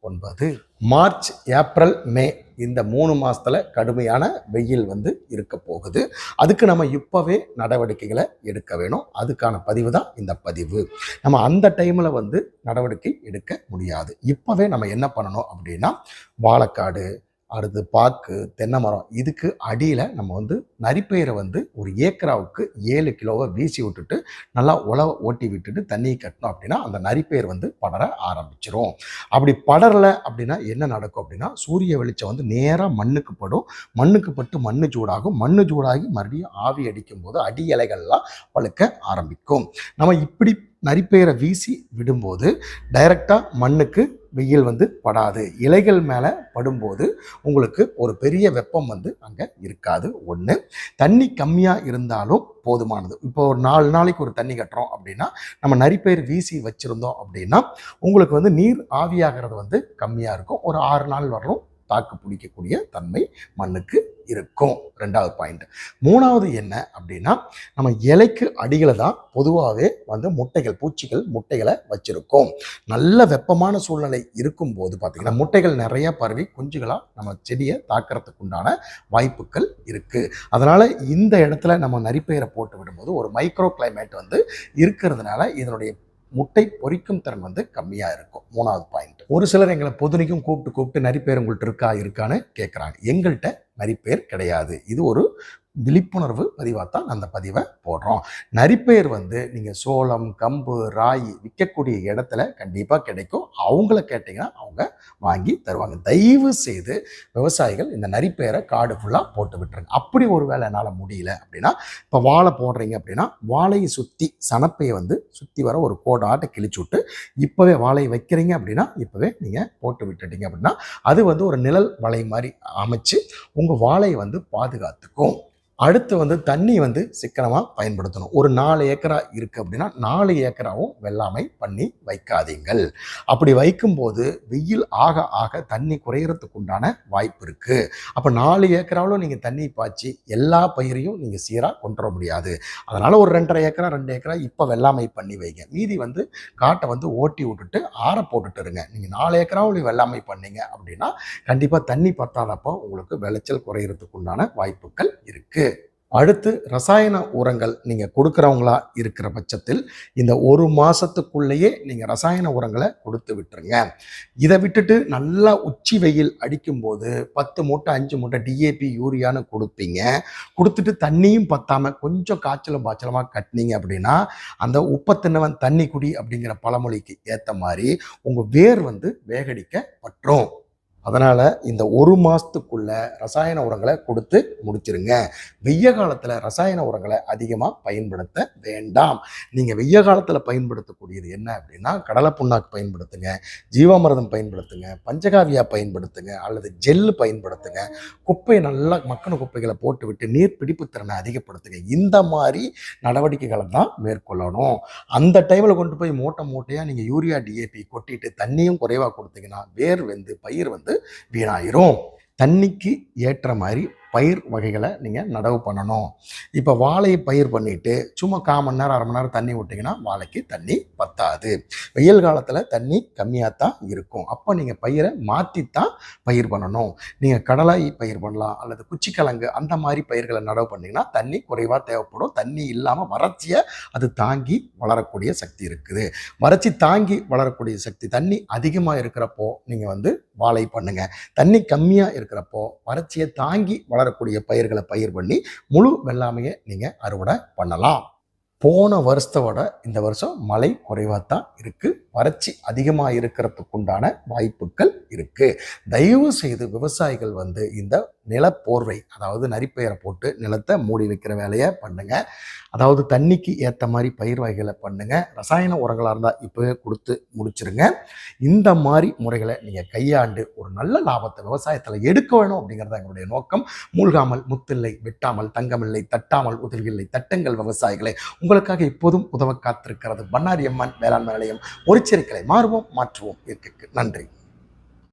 ஒன்பது. March April May இந்த மூணு மாசத்துல கடுமையான வெயில் வந்து இருக்க போகுது. அதுக்கு நம்ம இப்போவே நடவடிக்கைகளை எடுக்க வேணும். அதுக்கான பதிவு தான் இந்த பதிவு. நம்ம அந்த டைமில் வந்து நடவடிக்கை எடுக்க முடியாது. இப்போவே நம்ம என்ன பண்ணணும் அப்படின்னா வாழைக்காடு அடுத்து பாக்கு தென்னை மரம் இதுக்கு அடியில் நம்ம வந்து நரிப்பயிரை வந்து ஒரு ஏக்கராவுக்கு ஏழு கிலோவை வீசி விட்டுட்டு நல்லா உழவை ஓட்டி விட்டுட்டு தண்ணியை கட்டணும் அப்படின்னா அந்த நரிப்பயிர் வந்து படர ஆரம்பிச்சிரும். அப்படி படரலை அப்படின்னா என்ன நடக்கும் அப்படின்னா சூரிய வெளிச்சம் வந்து நேராக மண்ணுக்கு படும். மண்ணுக்கு பட்டு மண்ணு சூடாகும். மண்ணு சூடாகி மறுபடியும் ஆவி அடிக்கும் போது அடி இலைகள்லாம் பழுக்க ஆரம்பிக்கும். நம்ம இப்படி நரிப்பயிரை வீசி விடும்போது டைரக்டாக மண்ணுக்கு வெயில் வந்து படாது. இலைகள் மேலே படும்போது உங்களுக்கு ஒரு பெரிய வெப்பம் வந்து அங்கே இருக்காது. ஒன்று தண்ணி கம்மியாக இருந்தாலும் போதுமானது. இப்போ ஒரு நாலு நாளைக்கு ஒரு தண்ணி கட்டுறோம் அப்படின்னா நம்ம நரிப்பயிர் வீசி வச்சுருந்தோம் அப்படின்னா உங்களுக்கு வந்து நீர் ஆவியாகிறது வந்து கம்மியாக இருக்கும். ஒரு ஆறு நாள் வரலும் தாக்கு பிடிக்கக்கூடிய தன்மை மண்ணுக்கு இருக்கும். ரெண்டாவது பாயிண்ட் மூணாவது என்ன அப்படின்னா நம்ம இலைக்கு அடிகளை தான் பொதுவாகவே வந்து முட்டைகள் பூச்சிகள் முட்டைகளை வச்சிருக்கோம். நல்ல வெப்பமான சூழ்நிலை இருக்கும்போது பார்த்தீங்கன்னா முட்டைகள் நிறைய பரவி குஞ்சுகளாக நம்ம செடியை தாக்கிறதுக்கு உண்டான வாய்ப்புகள் இருக்குது அதனால் இந்த இடத்துல நம்ம நரிப்பெயரை போட்டு விடும்போது ஒரு மைக்ரோ கிளைமேட் வந்து இருக்கிறதுனால இதனுடைய முட்டை பொரிக்கும் திறன் வந்து கம்மியாக இருக்கும். மூணாவது பாயிண்ட் ஒரு சிலர் எங்களை பொதுனைக்கும் கூப்பிட்டு கூப்பிட்டு நரிப்பேர் உங்கள்கிட்ட இருக்கா இருக்கான்னு கேட்குறாங்க எங்கள்கிட்ட நரிப்பேர் கிடையாது. இது ஒரு விழிப்புணர்வு பதிவாக தான் அந்த பதிவை போடுறோம். நரிப்பெயர் வந்து நீங்கள் சோளம் கம்பு ராகி விற்கக்கூடிய இடத்துல கண்டிப்பாக கிடைக்கும். அவங்கள கேட்டிங்கன்னா அவங்க வாங்கி தருவாங்க. தயவு செய்து விவசாயிகள் இந்த நரிப்பெயரை காடு ஃபுல்லாக போட்டு விட்டுருங்க. அப்படி ஒரு வேலை என்னால் முடியல அப்படின்னா இப்போ வாழை போடுறீங்க அப்படின்னா வாழையை சுற்றி சனப்பையை வந்து சுற்றி வர ஒரு கோடாட்டை கிழிச்சு விட்டு இப்போவே வாழையை வைக்கிறீங்க அப்படின்னா இப்போவே நீங்கள் போட்டு விட்டுட்டீங்க அப்படின்னா அது வந்து ஒரு நிழல் வலை மாதிரி அமைச்சு உங்கள் வாழையை வந்து பாதுகாத்துக்கும். அடுத்து வந்து தண்ணி வந்து சிக்கனமாக பயன்படுத்தணும். ஒரு நாலு ஏக்கரா இருக்குது அப்படின்னா நாலு ஏக்கராவும் வெள்ளாமை பண்ணி வைக்காதீங்கள். அப்படி வைக்கும்போது வெயில் ஆக ஆக தண்ணி குறையிறதுக்கு உண்டான வாய்ப்பு இருக்குது அப்போ நாலு ஏக்கராவிலும் நீங்கள் தண்ணி பாய்ச்சி எல்லா பயிரையும் நீங்கள் சீராக கொண்டு வர முடியாது. அதனால் ஒரு ரெண்டரை ஏக்கரா ரெண்டு ஏக்கரா இப்போ வெள்ளாமை பண்ணி வைங்க. மீதி வந்து காட்டை வந்து ஓட்டி விட்டுட்டு ஆற போட்டுட்டு இருங்க. நீங்கள் நாலு ஏக்கராவும் வெள்ளாமை பண்ணீங்க அப்படின்னா கண்டிப்பாக தண்ணி பத்தாதப்போ உங்களுக்கு விளைச்சல் குறையறதுக்கு உண்டான வாய்ப்புகள் இருக்குது அடுத்து ரசாயன உரங்கள் நீங்கள் கொடுக்குறவங்களா இருக்கிற பட்சத்தில் இந்த ஒரு மாதத்துக்குள்ளேயே நீங்கள் ரசாயன உரங்களை கொடுத்து விட்டுருங்க. இதை விட்டுட்டு நல்லா உச்சி வெயில் அடிக்கும்போது பத்து மூட்டை அஞ்சு மூட்டை டிஏபி யூரியான்னு கொடுப்பீங்க. கொடுத்துட்டு தண்ணியும் பத்தாமல் கொஞ்சம் காய்ச்சலும் பாய்ச்சலமாக கட்டினீங்க அப்படின்னா அந்த உப்பத்தினவன் தண்ணி குடி அப்படிங்கிற பழமொழிக்கு ஏற்ற மாதிரி உங்கள் வேர் வந்து வேகடிக்கப்பட்டுரும். அதனால் இந்த ஒரு மாதத்துக்குள்ள ரசாயன உரங்களை கொடுத்து முடிச்சிருங்க. வெய்ய காலத்தில் ரசாயன உரங்களை அதிகமாக பயன்படுத்த வேண்டாம். நீங்கள் வெய்ய காலத்தில் பயன்படுத்தக்கூடியது என்ன அப்படின்னா கடலை புண்ணாக்கு பயன்படுத்துங்க ஜீவாமிரதம் பயன்படுத்துங்க பஞ்சகாவியா பயன்படுத்துங்க அல்லது ஜெல்லு பயன்படுத்துங்க. குப்பையை நல்லா மக்கின குப்பைகளை போட்டுவிட்டு நீர் பிடிப்பு திறனை அதிகப்படுத்துங்க. இந்த மாதிரி நடவடிக்கைகளை தான் மேற்கொள்ளணும். அந்த டைமில் கொண்டு போய் மூட்டை மூட்டையாக நீங்கள் யூரியா டிஏபி கொட்டிட்டு தண்ணியும் குறைவாக கொடுத்தீங்கன்னா வேர் வந்து பயிர் வந்து வீணாயிரும். தண்ணிக்கு ஏற்ற மாதிரி பயிர் வகைகளை நீங்கள் நடவு பண்ணணும். இப்போ வாழையை பயிர் பண்ணிவிட்டு சும்மா கால் மணி நேரம் அரை மணி நேரம் தண்ணி விட்டிங்கன்னா வாழைக்கு தண்ணி பத்தாது. வெயில் காலத்தில் தண்ணி கம்மியாக தான் இருக்கும். அப்போ நீங்கள் பயிரை மாற்றித்தான் பயிர் பண்ணணும். நீங்கள் கடலாய் பயிர் பண்ணலாம் அல்லது குச்சிக்கிழங்கு அந்த மாதிரி பயிர்களை நடவு பண்ணிங்கன்னா தண்ணி குறைவாக தேவைப்படும். தண்ணி இல்லாமல் வறட்சியை அது தாங்கி வளரக்கூடிய சக்தி இருக்குது. வறட்சி தாங்கி வளரக்கூடிய சக்தி தண்ணி அதிகமாக இருக்கிறப்போ நீங்கள் வந்து வாழை பண்ணுங்கள் தண்ணி கம்மியாக இருக்கிறப்போ வறட்சியை தாங்கி வரக்கூடிய பயிர்களை பயிர் பண்ணி முழு வெள்ளாமையை நீங்கள் அறுவடை பண்ணலாம். போன வருஷத்தை விட இந்த வருஷம் மழை குறைவாக தான் இருக்குது வறட்சி அதிகமாக இருக்கிறதுக்குண்டான வாய்ப்புகள் இருக்குது தயவு செய்து விவசாயிகள் வந்து இந்த நிலப்போர்வை அதாவது நரிப்பயிரை போட்டு நிலத்தை மூடி வைக்கிற வேலையை பண்ணுங்கள் அதாவது தண்ணிக்கு ஏற்ற மாதிரி பயிர் வகைகளை பண்ணுங்கள் ரசாயன உரங்களாக இருந்தால் இப்போவே கொடுத்து முடிச்சிருங்க. இந்த மாதிரி முறைகளை நீங்கள் கையாண்டு ஒரு நல்ல லாபத்தை விவசாயத்தில் எடுக்க வேணும் அப்படிங்கிறது எங்களுடைய நோக்கம். மூழ்காமல் முத்தில்லை வெட்டாமல் தங்கமில்லை தட்டாமல் உதவியில்லை தட்டுங்கள் விவசாயிகளை உங்களுக்காக இப்போதும் உதவ காத்திருக்கிறது பண்ணாரி அம்மன் வேளாண்மை நிலையம். ஒரு மாறுவோம் மாற்றுவோம். இயற்கைக்கு நன்றி.